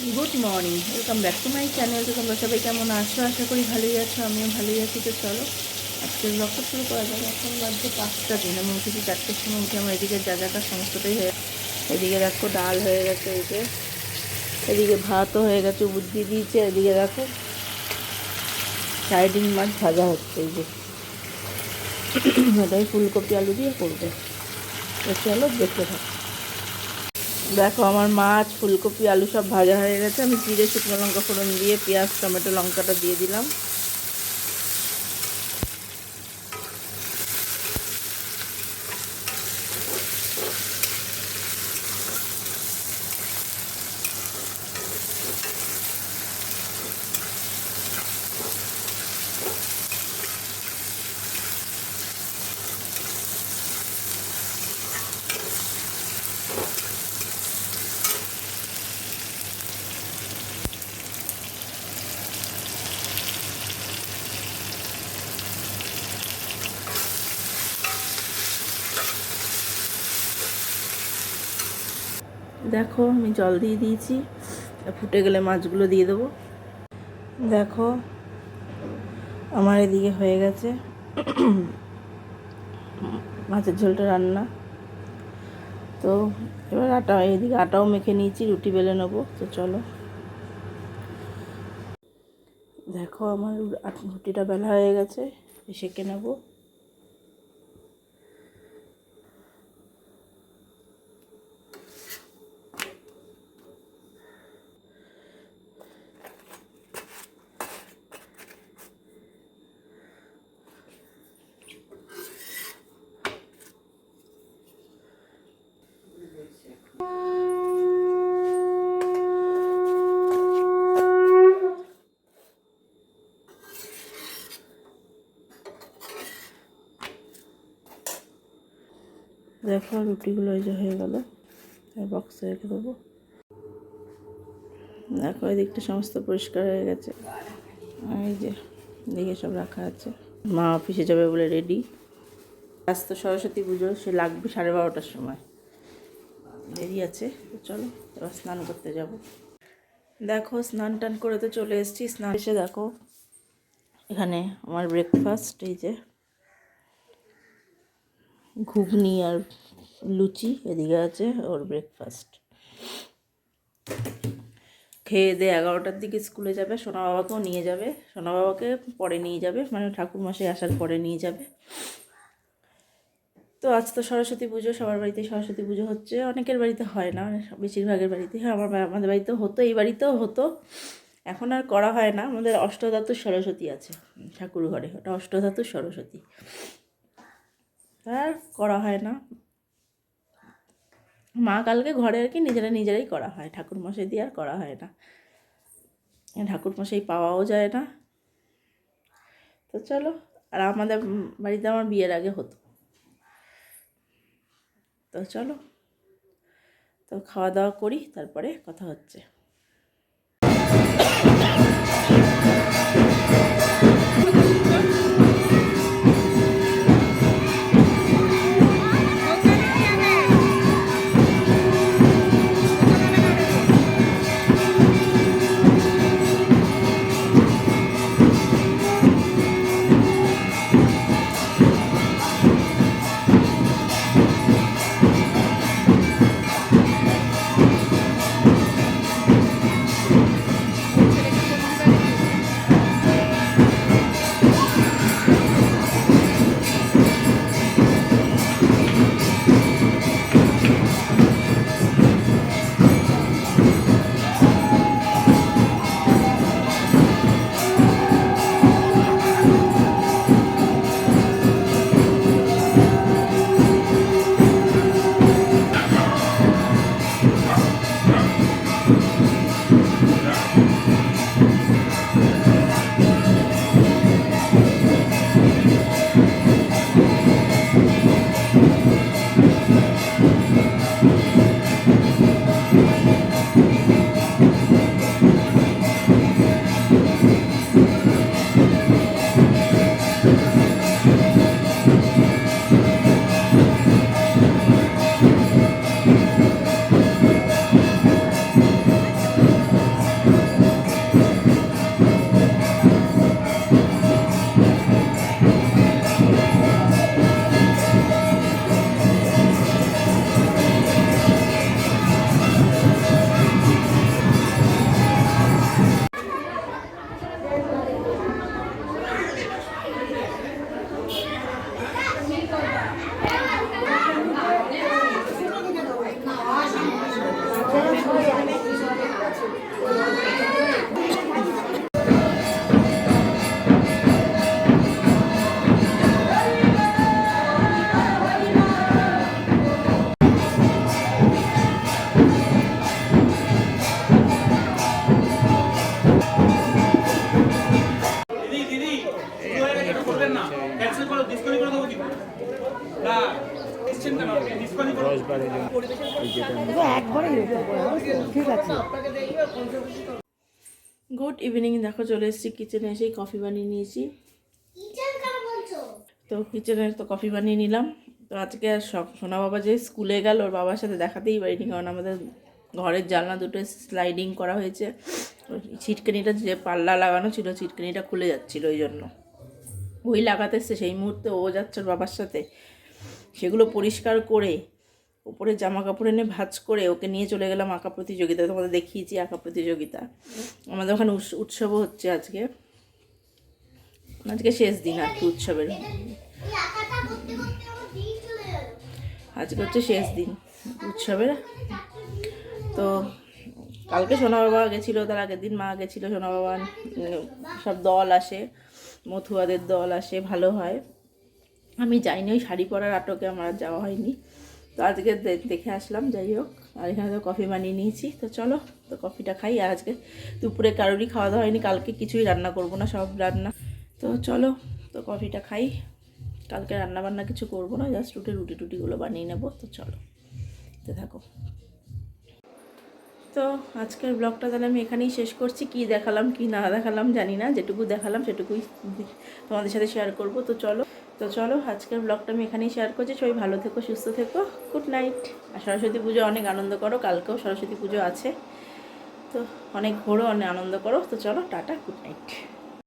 Good morning welcome back to my channel তো তোমরা সবাই কেমন আছো? আশা করি ভালোই আছো, আমিও ভালোই আছি। তো চলো, আজকের ব্লগটা শুরু করা যাবে এখন বাজছে পাঁচটা দিন আমি উঠেছি চারটের সময় উঠে আমার এদিকে যা যাটা সমস্তটাই হয়ে এদিকে দেখো ডাল হয়ে গেছে যে, এদিকে ভাতও হয়ে গেছে বুদ্ধি দিয়েছে, এদিকে দেখো সাইডিং মাছ ভাজা হচ্ছে এই যে। ওটাই ফুলকপি, আলু দিয়ে করবে। চলো দেখতে থাকো। দেখো, আমার মাছ, ফুলকপি, আলু সব ভাজা হয়ে গেছে। আমি জিরে, শুকনো লঙ্কা ফোড়ন দিয়ে পেঁয়াজ, টমেটো, লঙ্কাটা দিয়ে দিলাম। দেখো, আমি জল দিয়ে দিয়েছি। ফুটে গেলে মাছগুলো দিয়ে দেবো। দেখো, আমার এদিকে হয়ে গেছে মাছের ঝোলটা রান্না। তো এবার আটা, এদিকে আটাও মেখে নিয়েছি, রুটি বেলে নেব। তো চলো। দেখো, আমার রুটিটা বেলা হয়ে গেছে সেঁকে নেব। দেখো, রুটিগুলো এই যে হয়ে গেল। বক্সে রেখে দেবো। দেখো, এদিকটা সমস্ত পরিষ্কার হয়ে গেছে। এই যে দিকে সব রাখা আছে। মা অফিসে যাবে বলে রেডি আজ তো সরস্বতী পুজো, সে লাগবে সাড়ে বারোটার সময়। দেরি আছে, তো চলো, এবার স্নান করতে যাব। দেখো, স্নান টান করে তো চলে এসেছি। স্নান এসে দেখো, এখানে আমার ব্রেকফাস্ট এই যে ঘুগনি আর লুচি, এদিকে আছে ওর ব্রেকফাস্ট খেয়ে দিয়ে এগারোটার দিকে স্কুলে যাবে, সোনা বাবাকেও নিয়ে যাবে। সোনা বাবাকে পরে নিয়ে যাবে মানে ঠাকুর মশাই আসার পরে নিয়ে যাবে। তো আজ তো সরস্বতী পুজো, সবার বাড়িতে সরস্বতী পুজো হচ্ছে। অনেকের বাড়িতে হয় না বেশিরভাগের বাড়িতে হ্যাঁ। আমার আমাদের বাড়িতেও হতো, এই বাড়িতেও হতো। এখন আর করা হয় না। আমাদের অষ্টধাতুর সরস্বতী আছে ঠাকুর ঘরে ওটা অষ্টধাতুর সরস্বতী। আর করা হয় না। মা কালকে ঘরে আর কি নিজেরা নিজেরাই করা হয়। ঠাকুর মশাই দিয়ে আর করা হয় না। ঠাকুর মশাই পাওয়াও যায় না। তো চলো, আর আমাদের বাড়িতে আমার বিয়ের আগে হতো। তো চলো, তো খাওয়া দাওয়া করি, তারপরে কথা হচ্ছে। তো একবারে ঠিক আছে। গুড ইভিনিং দেখো চলে এসেছি কিচেনে এসেই কফি বানিয়ে নিয়েছি। তো কিচেনে তো কফি বানিয়ে নিলাম। তো আজকে আর সব- সোনা বাবা যে স্কুলে গেল ওর বাবার সাথে দেখাতেই পারিনি কারণ আমাদের ঘরের জানলা দুটো স্লাইডিং করা হয়েছে। ছিটকানিটা যে পাল্লা লাগানো ছিল ছিটকানিটা খুলে যাচ্ছিল ওই জন্য। ওই লাগাতে এসছে সেই মুহূর্তে ও যাচ্ছে ওর বাবার সাথে। সেগুলো পরিষ্কার করে উপরে জামা কাপড় এনে ভাঁজ করে ওকে নিয়ে চলে গেলাম আঁকা প্রতিযোগিতা তোমাদের দেখিয়েছি আঁকা প্রতিযোগিতা। আমাদের ওখানে উৎস- উৎসবও হচ্ছে আজকে। আজকে শেষ দিন আর কি উৎসবের। আজকে হচ্ছে শেষ দিন উৎসবের। তো কালকে সোনা বাবা গেছিল, তার আগের দিন মা গেছিল সোনা বাবা সব দল আসে, মথুয়াদের দল আসে, ভালো হয়। আমি যাইনি, ওই শাড়ি পরার আটকে আমার যাওয়া হয়নি। তো আজকে দেখে আসলাম, যাই হোক। আর এখানে তো কফি বানিয়ে নিয়েছি। তো চলো, তো কফিটা খাই। আর আজকে দুপুরে কারোরই খাওয়া দাওয়া হয়নি, কালকে কিছুই রান্না করব না, সব রান্না। তো চলো, তো কফিটা খাই। কালকে রান্না বান্না কিছু করব না, জাস্ট রুটি রুটি টুটিগুলো বানিয়ে নেব। তো চলো তো থাকো। তো আজকের ব্লগটা তাহলে আমি এখানেই শেষ করছি। কি দেখালাম, কি না দেখালাম জানি না। যেটুকু দেখালাম সেটুকুই তোমাদের সাথে শেয়ার করব। তো চলো। তো চলো, আজকের ব্লগটা আমি এখানেই শেয়ার করছি। সবাই ভালো থেকো, সুস্থ থেকো। গুড নাইট আর সরস্বতী পুজো অনেক আনন্দ করো, কালকেও সরস্বতী পুজো আছে। তো অনেক ঘোরো অনেক আনন্দ করো। তো চলো, টাটা গুড নাইট